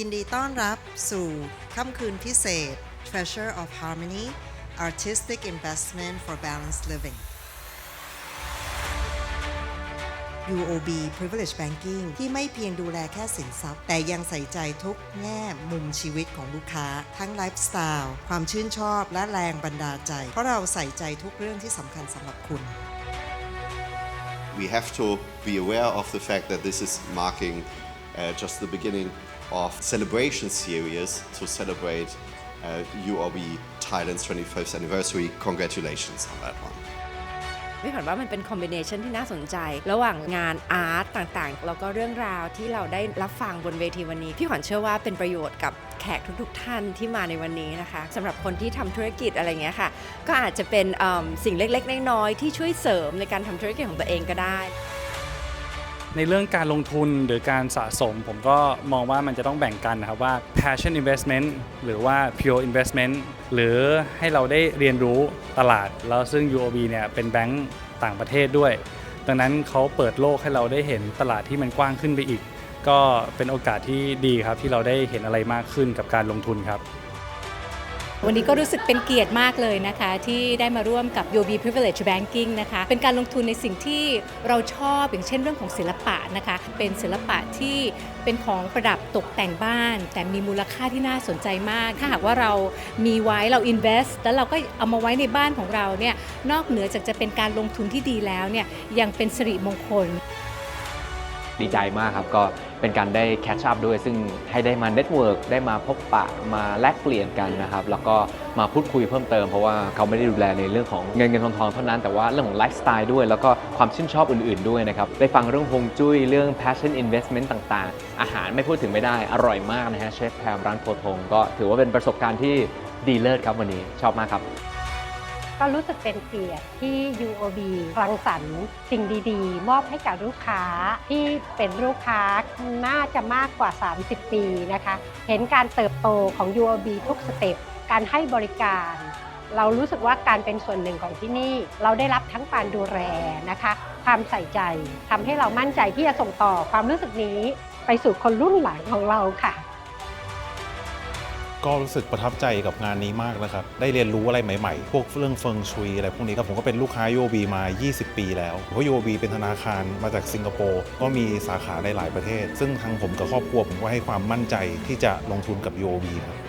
ยินดีต้อนรับสู่ค่ำคืนพิเศษ Treasure of Harmony Artistic Investment for Balanced Living UOB Privilege Banking ที่ไม่เพียงดูแลแค่สินทรัพย์ แต่ยังใส่ใจทุกแง่มุมชีวิตของลูกค้า ทั้งไลฟ์สไตล์ความชื่นชอบและแรงบันดาลใจ เพราะเราใส่ใจทุกเรื่องที่สำคัญสำหรับคุณ we have to be aware of the fact that this is marking uh, just the beginning of celebration series to celebrate uh, UOB Thailand's 25th anniversary. Congratulations on that one. พี่ขวัญว่ามันเป็นคอมบิเนชันที่น่าสนใจ ระหว่างงานอาร์ตต่างๆ แล้วก็เรื่องราวที่เราได้รับฟังบนเวทีวันนี้ พี่ขวัญเชื่อว่าเป็นประโยชน์กับแขกทุกๆท่านที่มาในวันนี้นะคะสำหรับคนที่ทำธุรกิจอะไรเงี้ยค่ะ ก็อาจจะเป็นเอิ่มสิ่งเล็กๆน้อยๆที่ช่วยเสริมในการทำธุรกิจของตัวเองก็ได้ ในเรื่องการลงทุนหรือการสะสม ผมก็มองว่ามันจะต้องแบ่งกันนะครับว่า passion investment หรือว่า pure investment หรือให้เราได้เรียนรู้ตลาด แล้วซึ่ง UOB เนี่ยเป็นแบงก์ต่างประเทศด้วย ดังนั้นเขาเปิดโลกให้เราได้เห็นตลาดที่มันกว้างขึ้นไปอีก ก็เป็นโอกาสที่ดีครับที่เราได้เห็นอะไรมากขึ้นกับการลงทุนครับ วันนี้ก็รู้สึกเป็นเกียรติมากเลยนะคะ ที่ได้มาร่วมกับ UOB Privilege Banking นะคะ เป็นการลงทุนในสิ่งที่เราชอบอย่างเช่นเรื่องของศิลปะนะคะ เป็นศิลปะที่เป็นของประดับตกแต่งบ้าน แต่มีมูลค่าที่น่าสนใจมาก ถ้าหากว่าเรามีไว้เรา invest แล้วเราก็เอามาไว้ในบ้านของเราเนี่ยนอกเหนือจากจะเป็นการลงทุนที่ดีแล้วเนี่ยยังเป็นสิริมงคล ดีใจมากครับก็ เป็นการได้แคชชั p ด้วย ซึ่งให้ได้มาเน็ตเวิร์กได้มาพบปะมาแลกเปลี่ยนกันนะครับ แล้วก็มาพูดคุยเพิ่มเติมเพราะว่าเขาไม่ได้ดูแลในเรื่องของเงินเงินทองทองเท่านั้นแต่ว่าเรื่องของไลฟ์สไตล์ด้วย แล้วก็ความชื่นชอบอื่นๆด้วยนะครับได้ฟังเรื่องฮงจุ้ยเรื่อง passion investment ต่างๆ อาหารไม่พูดถึงไม่ได้อร่อยมากนะฮะเชฟแพรร้านโพธงก็ถือว่าเป็นประสบการณ์ที่ดีเลิศครับวันนี้ชอบมากครับ ก็รู้สึกเป็นเกียรติที่ UOB รังสรรค์สิ่งดีๆ มอบให้กับลูกค้าที่เป็นลูกค้าน่าจะมากกว่า 30 ปีนะคะ เห็นการเติบโตของ UOB ทุกสเต็ปการให้บริการ เรารู้สึกว่าการเป็นส่วนหนึ่งของที่นี่ เราได้รับทั้งการดูแลนะคะ ความใส่ใจทำให้เรามั่นใจที่จะส่งต่อความรู้สึกนี้ ไปสู่คนรุ่นหลังของเราค่ะ ก็รู้สึกประทับใจกับงานนี้มากนะครับ ได้เรียนรู้อะไรใหม่ๆ พวกเรื่องเฟิงชุยอะไรพวกนี้ครับ ผมก็เป็นลูกค้า UOB มา 20 ปีแล้ว เพราะ UOB เป็นธนาคารมาจากสิงคโปร์ ก็มีสาขาในหลายประเทศ ซึ่งทางผมกับครอบครัวผมก็ให้ความมั่นใจที่จะลงทุนกับ UOB ครับ